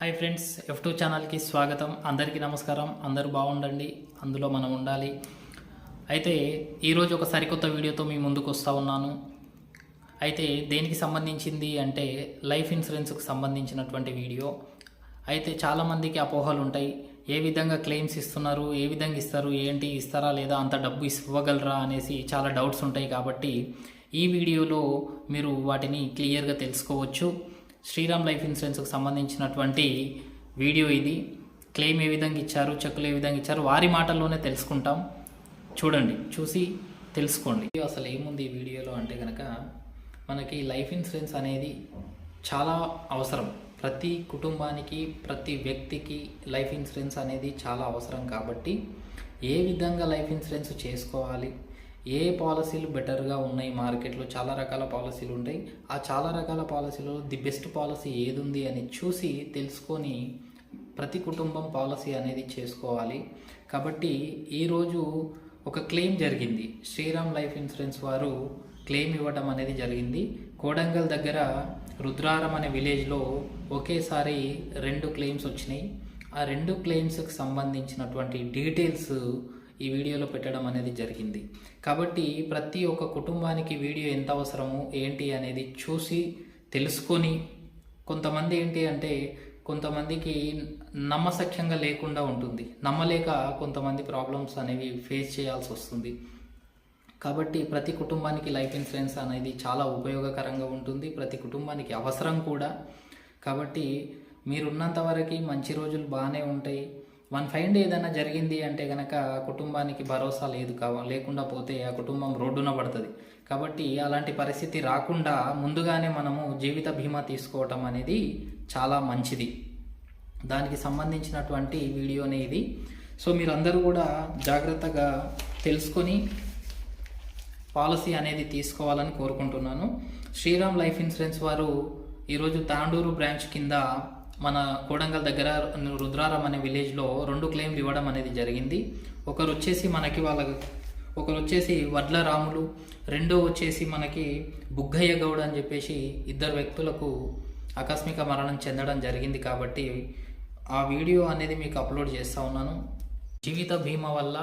Hi friends F two ఛానల్కి స్వాగతం. అందరికీ నమస్కారం. అందరూ బాగుండండి. అందులో మనం ఉండాలి. అయితే ఈరోజు ఒక సరికొత్త వీడియోతో మీ ముందుకు వస్తూ ఉన్నాను. అయితే దేనికి సంబంధించింది అంటే లైఫ్ ఇన్సూరెన్స్కు సంబంధించినటువంటి వీడియో. అయితే చాలామందికి అపోహలు ఉంటాయి. ఏ విధంగా క్లెయిమ్స్ ఇస్తున్నారు? ఏ విధంగా ఇస్తారు? ఏంటి? ఇస్తారా లేదా? అంత డబ్బు ఇవ్వగలరా? అనేసి చాలా డౌట్స్ ఉంటాయి కాబట్టి ఈ వీడియోలో మీరు వాటిని క్లియర్గా తెలుసుకోవచ్చు. శ్రీరామ్ లైఫ్ ఇన్సూరెన్స్కి సంబంధించినటువంటి వీడియో ఇది. క్లెయిమ్ ఏ విధంగా ఇచ్చారు చెక్కులు ఏ విధంగా ఇచ్చారు వారి మాటల్లోనే తెలుసుకుంటాం. చూడండి చూసి తెలుసుకోండి. అసలు ఏముంది ఈ వీడియోలో అంటే కనుక మనకి లైఫ్ ఇన్సూరెన్స్ అనేది చాలా అవసరం. ప్రతి కుటుంబానికి ప్రతి వ్యక్తికి లైఫ్ ఇన్సూరెన్స్ అనేది చాలా అవసరం కాబట్టి ఏ విధంగా లైఫ్ ఇన్సూరెన్స్ చేసుకోవాలి ఏ పాలసీలు బెటర్గా ఉన్నాయి మార్కెట్లో? చాలా రకాల పాలసీలు ఉంటాయి. ఆ చాలా రకాల పాలసీలో ది బెస్ట్ పాలసీ ఏది ఉంది అని చూసి తెలుసుకొని ప్రతి కుటుంబం పాలసీ అనేది చేసుకోవాలి. కాబట్టి ఈరోజు ఒక క్లెయిమ్ జరిగింది. శ్రీరామ్ లైఫ్ ఇన్సూరెన్స్ వారు క్లెయిమ్ ఇవ్వడం అనేది జరిగింది. కోడంగల్ దగ్గర రుద్రారం అనే విలేజ్లో ఒకేసారి రెండు క్లెయిమ్స్ వచ్చినాయి. ఆ రెండు క్లెయిమ్స్కి సంబంధించినటువంటి డీటెయిల్స్ ఈ వీడియోలో పెట్టడం అనేది జరిగింది. కాబట్టి ప్రతి ఒక్క కుటుంబానికి వీడియో ఎంత అవసరము ఏంటి అనేది చూసి తెలుసుకొని కొంతమంది ఏంటి అంటే కొంతమందికి నమ్మసఖ్యంగా లేకుండా ఉంటుంది. నమ్మలేక కొంతమంది ప్రాబ్లమ్స్ అనేవి ఫేస్ చేయాల్సి వస్తుంది. కాబట్టి ప్రతి కుటుంబానికి లైఫ్ ఇన్సూరెన్స్ అనేది చాలా ఉపయోగకరంగా ఉంటుంది. ప్రతి కుటుంబానికి అవసరం కూడా. కాబట్టి మీరున్నంత వరకు మంచి రోజులు బాగానే ఉంటాయి. వన్ ఫైండ్ ఏదైనా జరిగింది అంటే కనుక కుటుంబానికి భరోసా లేదు కావ లేకుండా పోతే ఆ కుటుంబం రోడ్డున పడుతుంది. కాబట్టి అలాంటి పరిస్థితి రాకుండా ముందుగానే మనము జీవిత బీమా తీసుకోవటం అనేది చాలా మంచిది. దానికి సంబంధించినటువంటి వీడియోనే ఇది. సో మీరందరూ కూడా జాగ్రత్తగా తెలుసుకొని పాలసీ అనేది తీసుకోవాలని కోరుకుంటున్నాను. శ్రీరామ్ లైఫ్ ఇన్సూరెన్స్ వారు ఈరోజు తాండూరు బ్రాంచ్ కింద మన కోడంగల్ దగ్గర రుద్రారం అనే విలేజ్లో రెండు క్లెయిమ్లు ఇవ్వడం అనేది జరిగింది. ఒకరు వచ్చేసి మనకి వాళ్ళ ఒకరు వచ్చేసి వడ్ల రాములు రెండో వచ్చేసి మనకి బుగ్గయ్య గౌడ్ అని చెప్పేసి ఇద్దరు వ్యక్తులకు ఆకస్మిక మరణం చెందడం జరిగింది కాబట్టి ఆ వీడియో అనేది మీకు అప్లోడ్ చేస్తూ ఉన్నాను. జీవిత బీమా వల్ల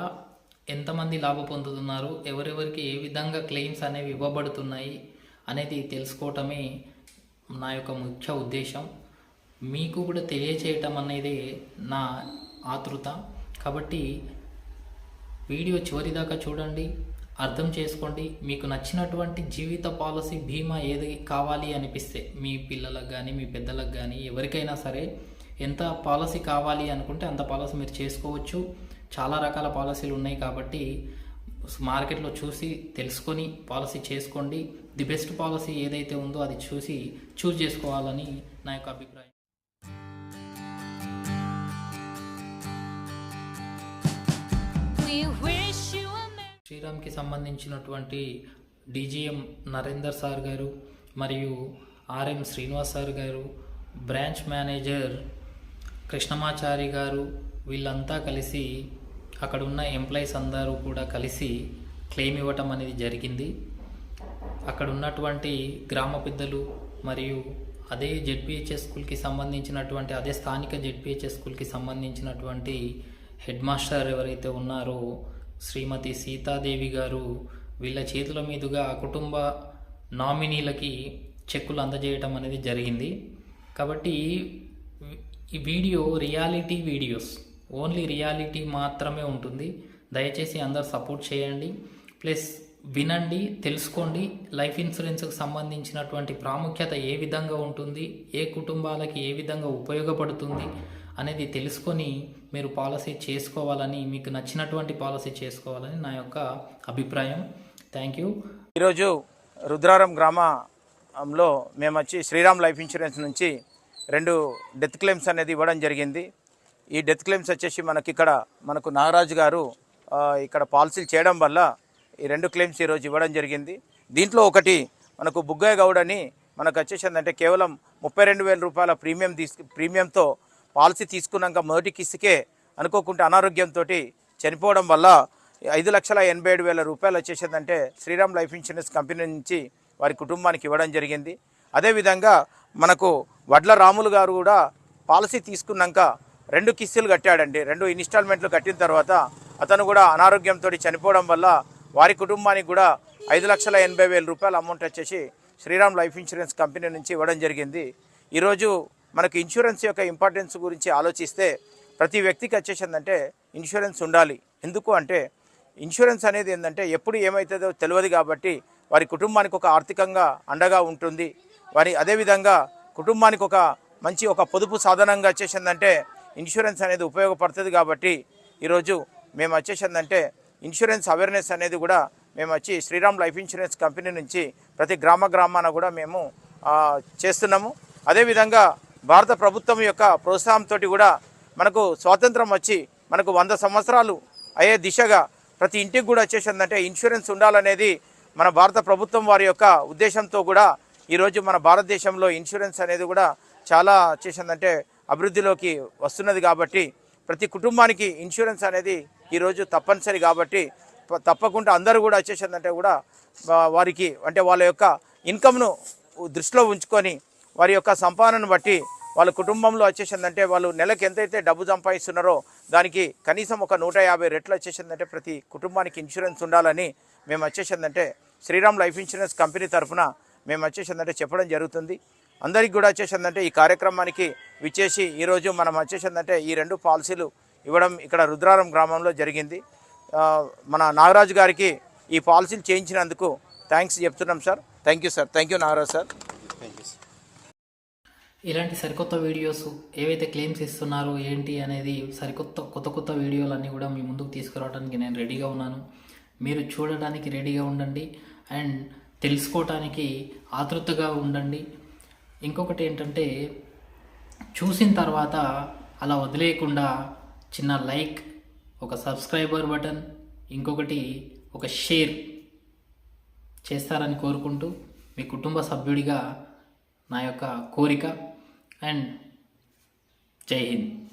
ఎంతమంది లాభ పొందుతున్నారు ఎవరెవరికి ఏ విధంగా క్లెయిమ్స్ అనేవి ఇవ్వబడుతున్నాయి అనేది తెలుసుకోవటమే నా యొక్క ముఖ్య ఉద్దేశం. మీకు కూడా తెలియచేయటం అనేది నా ఆతృత. కాబట్టి వీడియో చివరి దాకా చూడండి అర్థం చేసుకోండి. మీకు నచ్చినటువంటి జీవిత పాలసీ బీమా ఏది కావాలి అనిపిస్తే మీ పిల్లలకు కానీ మీ పెద్దలకు కానీ ఎవరికైనా సరే ఎంత పాలసీ కావాలి అనుకుంటే అంత పాలసీ మీరు చేసుకోవచ్చు. చాలా రకాల పాలసీలు ఉన్నాయి కాబట్టి మార్కెట్లో చూసి తెలుసుకొని పాలసీ చేసుకోండి. ది బెస్ట్ పాలసీ ఏదైతే ఉందో అది చూసి చూస్ చేసుకోవాలని నా యొక్క అభిప్రాయం. శ్రీరామ్కి సంబంధించినటువంటి డీజీఎం నరేందర్ సార్ గారు మరియు ఆర్ఎం శ్రీనివాస్ సార్ గారు బ్రాంచ్ మేనేజర్ కృష్ణమాచారి గారు వీళ్ళంతా కలిసి అక్కడ ఉన్న ఎంప్లాయీస్ అందరూ కూడా కలిసి క్లెయిమ్ ఇవ్వటం అనేది జరిగింది. అక్కడ ఉన్నటువంటి గ్రామ పెద్దలు మరియు అదే జెడ్పిహెచ్ఎస్ స్కూల్కి సంబంధించినటువంటి అదే స్థానిక జెడ్పిహెచ్ఎస్ స్కూల్కి సంబంధించినటువంటి హెడ్ మాస్టర్ ఎవరైతే ఉన్నారో శ్రీమతి సీతాదేవి గారు వీళ్ళ చేతుల మీదుగా ఆ కుటుంబ నామినీలకి చెక్కులు అందజేయటం అనేది జరిగింది. కాబట్టి ఈ video reality videos only reality మాత్రమే ఉంటుంది. దయచేసి అందరు సపోర్ట్ చేయండి. ప్లస్ వినండి తెలుసుకోండి. లైఫ్ ఇన్సూరెన్స్కి సంబంధించినటువంటి ప్రాముఖ్యత ఏ విధంగా ఉంటుంది ఏ కుటుంబాలకి ఏ విధంగా ఉపయోగపడుతుంది అనేది తెలుసుకొని మీరు పాలసీ చేసుకోవాలని మీకు నచ్చినటువంటి పాలసీ చేసుకోవాలని నా యొక్క అభిప్రాయం. థ్యాంక్ యూ ఈరోజు రుద్రారం గ్రామంలో మేము వచ్చి శ్రీరామ్ లైఫ్ ఇన్సూరెన్స్ నుంచి రెండు డెత్ క్లెయిమ్స్ అనేది ఇవ్వడం జరిగింది. ఈ డెత్ క్లెయిమ్స్ వచ్చేసి మనకి ఇక్కడ మనకు నాగరాజు గారు ఇక్కడ పాలసీలు చేయడం వల్ల ఈ రెండు క్లెయిమ్స్ ఈరోజు ఇవ్వడం జరిగింది. దీంట్లో ఒకటి మనకు బుగ్గయ్య గౌడ్ అని మనకు వచ్చేసి ఏంటంటే కేవలం ముప్పై రెండు వేల రూపాయల ప్రీమియం తీసుకు ప్రీమియంతో పాలసీ తీసుకున్నాక మొదటి కిస్తుకే అనుకోకుండా అనారోగ్యంతో చనిపోవడం వల్ల ఐదు లక్షల ఎనభై ఏడు వేల రూపాయలు వచ్చేసిందంటే శ్రీరామ్ లైఫ్ ఇన్సూరెన్స్ కంపెనీ నుంచి వారి కుటుంబానికి ఇవ్వడం జరిగింది. అదేవిధంగా మనకు వడ్ల రాములు గారు కూడా పాలసీ తీసుకున్నాక రెండు కిస్తులు కట్టాడండి. రెండు ఇన్స్టాల్మెంట్లు కట్టిన తర్వాత అతను కూడా అనారోగ్యంతో చనిపోవడం వల్ల వారి కుటుంబానికి కూడా ఐదు లక్షల ఎనభై వేల రూపాయల అమౌంట్ వచ్చేసి శ్రీరామ్ లైఫ్ ఇన్సూరెన్స్ కంపెనీ నుంచి ఇవ్వడం జరిగింది. ఈరోజు మనకు ఇన్సూరెన్స్ యొక్క ఇంపార్టెన్స్ గురించి ఆలోచిస్తే ప్రతి వ్యక్తికి వచ్చేసిందంటే ఇన్సూరెన్స్ ఉండాలి. ఎందుకు అంటే ఇన్సూరెన్స్ అనేది ఏంటంటే ఎప్పుడు ఏమవుతుందో తెలియదు కాబట్టి వారి కుటుంబానికి ఒక ఆర్థికంగా అండగా ఉంటుంది. వారి అదేవిధంగా కుటుంబానికి ఒక మంచి ఒక పొదుపు సాధనంగా వచ్చేసిందంటే ఇన్సూరెన్స్ అనేది ఉపయోగపడుతుంది కాబట్టి ఈరోజు మేము వచ్చేసిందంటే ఇన్సూరెన్స్ అవేర్నెస్ అనేది కూడా మేము వచ్చి శ్రీరామ్ లైఫ్ ఇన్సూరెన్స్ కంపెనీ నుంచి ప్రతి గ్రామ గ్రామాన కూడా మేము చేస్తున్నాము. అదేవిధంగా భారత ప్రభుత్వం యొక్క ప్రోత్సాహంతో కూడా మనకు స్వాతంత్రం వచ్చి మనకు వంద సంవత్సరాలు అయ్యే దిశగా ప్రతి ఇంటికి కూడా వచ్చేసిందంటే ఇన్సూరెన్స్ ఉండాలనేది మన భారత ప్రభుత్వం వారి యొక్క ఉద్దేశంతో కూడా ఈరోజు మన భారతదేశంలో ఇన్సూరెన్స్ అనేది కూడా చాలా చేసిందంటే అభివృద్ధిలోకి వస్తున్నది కాబట్టి ప్రతి కుటుంబానికి ఇన్సూరెన్స్ అనేది ఈరోజు తప్పనిసరి కాబట్టి తప్పకుండా అందరూ కూడా వచ్చేసిందంటే కూడా వారికి అంటే వాళ్ళ యొక్క ఇన్కమ్ను దృష్టిలో ఉంచుకొని వారి యొక్క సంపాదనను బట్టి వాళ్ళ కుటుంబంలో వచ్చేసిందంటే వాళ్ళు నెలకు ఎంతైతే డబ్బు సంపాదిస్తున్నారో దానికి కనీసం ఒక నూట యాభై రెట్లు వచ్చేసిందంటే ప్రతి కుటుంబానికి ఇన్సూరెన్స్ ఉండాలని మేము వచ్చేసిందంటే శ్రీరామ్ లైఫ్ ఇన్సూరెన్స్ కంపెనీ తరఫున మేము వచ్చేసిందంటే చెప్పడం జరుగుతుంది. అందరికి కూడా వచ్చేసిందంటే ఈ కార్యక్రమానికి విచ్చేసి ఈరోజు మనం వచ్చేసిందంటే ఈ రెండు పాలసీలు ఇవ్వడం ఇక్కడ రుద్రారం గ్రామంలో జరిగింది. మన నాగరాజు గారికి ఈ పాలసీలు చేయించినందుకు థ్యాంక్స్ చెప్తున్నాం sir. Thank you sir. Thank you Nagaraju sir. ఇలాంటి సరికొత్త వీడియోస్ ఏవైతే క్లెయిమ్స్ ఇస్తున్నారో ఏంటి అనేది సరికొత్త కొత్త కొత్త వీడియోలన్నీ కూడా మీ ముందుకు తీసుకురావడానికి నేను రెడీగా ఉన్నాను. మీరు చూడడానికి రెడీగా ఉండండి. అండ్ తెలుసుకోవటానికి ఆతృతగా ఉండండి. ఇంకొకటి ఏంటంటే చూసిన తర్వాత అలా వదిలేయకుండా చిన్న లైక్ ఒక సబ్స్క్రైబర్ బటన్ ఇంకొకటి ఒక షేర్ చేస్తారని కోరుకుంటూ మీ కుటుంబ సభ్యుడిగా నా యొక్క కోరిక and Jai Hind.